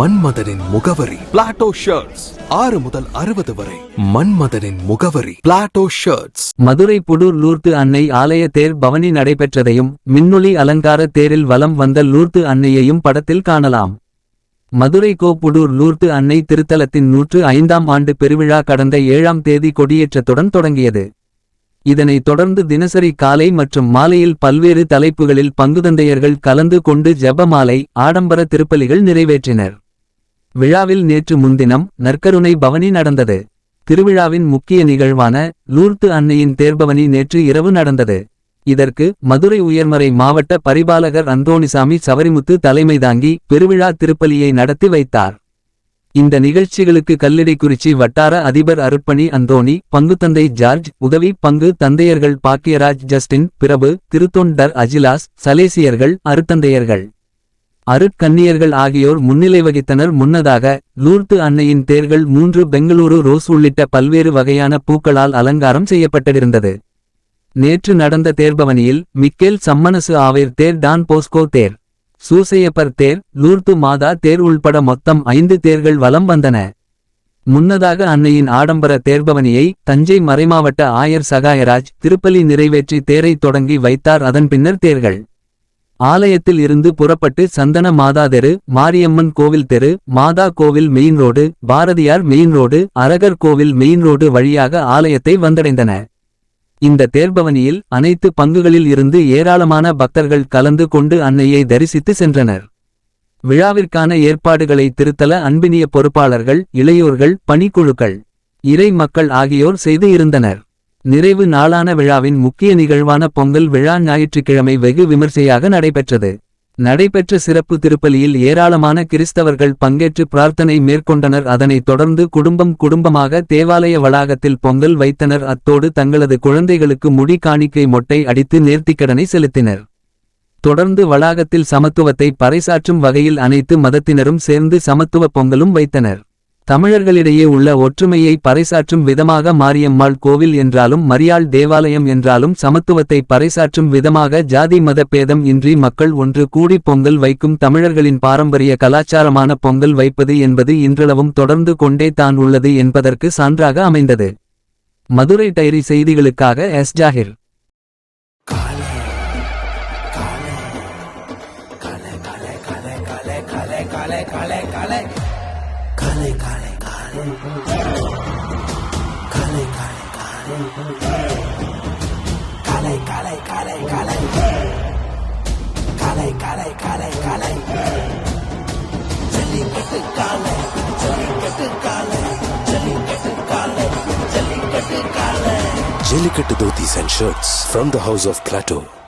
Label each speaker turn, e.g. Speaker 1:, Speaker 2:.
Speaker 1: மன்மதனின் முகவரி. Plato shirts ஆறு முதல் அறுபது வரை. மன்மதனின் முகவரி. பிளாட்டோ ஷர்ட்ஸ்
Speaker 2: மதுரை புடூர் லூர்த்து அன்னை ஆலய தேர் பவனி நடைபெற்றதையும் மின்னொளி அலங்கார தேரில் வலம் வந்த லூர்த்து அன்னையையும் படத்தில் காணலாம். மதுரை கோப்புடூர் லூர்த்து அன்னை திருத்தலத்தின் நூற்று ஐந்தாம் ஆண்டு பெருவிழா கடந்த ஏழாம் தேதி கொடியேற்றத்துடன் தொடங்கியது. இதனைத் தொடர்ந்து தினசரி காலை மற்றும் மாலையில் பல்வேறு தலைப்புகளில் பங்குதந்தையர்கள் கலந்து கொண்டு ஜெபமாலை ஆடம்பர திருப்பலிகள் நிறைவேற்றினர். விழாவில் நேற்று முன்தினம் நற்கருணை பவனி நடந்தது. திருவிழாவின் முக்கிய நிகழ்வான லூர்த்து அன்னையின் தேர்பவனி நேற்று இரவு நடந்தது. இதற்கு மதுரை உயர்மறை மாவட்ட பரிபாலகர் அந்தோணிசாமி சவரிமுத்து தலைமை தாங்கி பெருவிழா திருப்பலியை நடத்தி வைத்தார். இந்த நிகழ்ச்சிகளுக்கு கல்லிடைக்குறிச்சி வட்டார அதிபர் அருட்பணி அந்தோணி பங்குத்தந்தை ஜார்ஜ் உதவி பங்கு தந்தையர்கள் பாக்கியராஜ் ஜஸ்டின் பிரபு திருத்தொண்டர் அஜிலாஸ் சலேசியர்கள் அருத்தந்தையர்கள். அருட்கன்னியர்கள் ஆகியோர் முன்னிலை வகித்தனர். முன்னதாக லூர்து அன்னையின் தேர்கள் மூன்று பெங்களூரு ரோஸ் உள்ளிட்ட பல்வேறு வகையான பூக்களால் அலங்காரம் செய்யப்பட்டிருந்தது. நேற்று நடந்த தேர்பவனியில் மிக்கேல் சம்மனசு ஆவேர் தேர் டான் போஸ்கோ தேர் சூசையப்பர் தேர் லூர்து மாதா தேர் உள்பட மொத்தம் ஐந்து தேர்கள் வலம் வந்தன. முன்னதாக அன்னையின் ஆடம்பர தேர்பவனியை தஞ்சை மறைமாவட்ட ஆயர் சகாயராஜ் திருப்பலி நிறைவேற்றி தேரை தொடங்கி வைத்தார். அதன் பின்னர் தேர்கள் ஆலயத்தில் இருந்து புறப்பட்டு சந்தன மாதா தெரு மாரியம்மன் கோவில் தெரு மாதா கோவில் main road Bharathiyar main road அரகர் கோவில் மெயின் ரோடு வழியாக ஆலயத்தை வந்தடைந்தன. இந்த தேர்பவனியில் அனைத்து பங்குகளில் இருந்து ஏராளமான பக்தர்கள் கலந்து கொண்டு அன்னையை தரிசித்து சென்றனர். விழாவிற்கான ஏற்பாடுகளை திருத்தல அன்பினிய பொறுப்பாளர்கள் இளையோர்கள் பணிக்குழுக்கள் இறை மக்கள் ஆகியோர் செய்து இருந்தனர். நிறைவு நாளான விழாவின் முக்கிய நிகழ்வான பொங்கல் விழா ஞாயிற்றுக்கிழமை வெகு விமர்சையாக நடைபெற்றது. நடைபெற்ற சிறப்பு திருப்பலியில் ஏராளமான கிறிஸ்தவர்கள் பங்கேற்று பிரார்த்தனை மேற்கொண்டனர். அதனைத் தொடர்ந்து குடும்பம் குடும்பமாக தேவாலய வளாகத்தில் பொங்கல் வைத்தனர். அத்தோடு தங்களது குழந்தைகளுக்கு முடி காணிக்கை மொட்டை அடித்து நேர்த்திக்கடனை செலுத்தினர். தொடர்ந்து வளாகத்தில் சமத்துவத்தை பறைசாற்றும் வகையில் அனைத்து மதத்தினரும் சேர்ந்து சமத்துவ பொங்கலும் வைத்தனர். தமிழர்களிடையே உள்ள ஒற்றுமையை பறைசாற்றும் விதமாக மாரியம்மாள் கோவில் என்றாலும் மரியாள் தேவாலயம் என்றாலும் சமத்துவத்தை பறைசாற்றும் விதமாக ஜாதி மத பேதம் இன்றி மக்கள் ஒன்று கூடி பொங்கல் வைக்கும் தமிழர்களின் பாரம்பரிய கலாச்சாரமான பொங்கல் வைப்பது என்பது இன்றளவும் தொடர்ந்து கொண்டே தான் உள்ளது என்பதற்கு சான்றாக அமைந்தது மதுரை டைரி செய்திகளுக்காக எஸ் ஜாகிர்
Speaker 3: काले काले काले। काले काले काले। काले काले काले काले। काले काले काले काले। जली कट काले जली कट काले जली कट काले जली कट काले। Jellicut Dhoti and Shirts from the House of Plateau.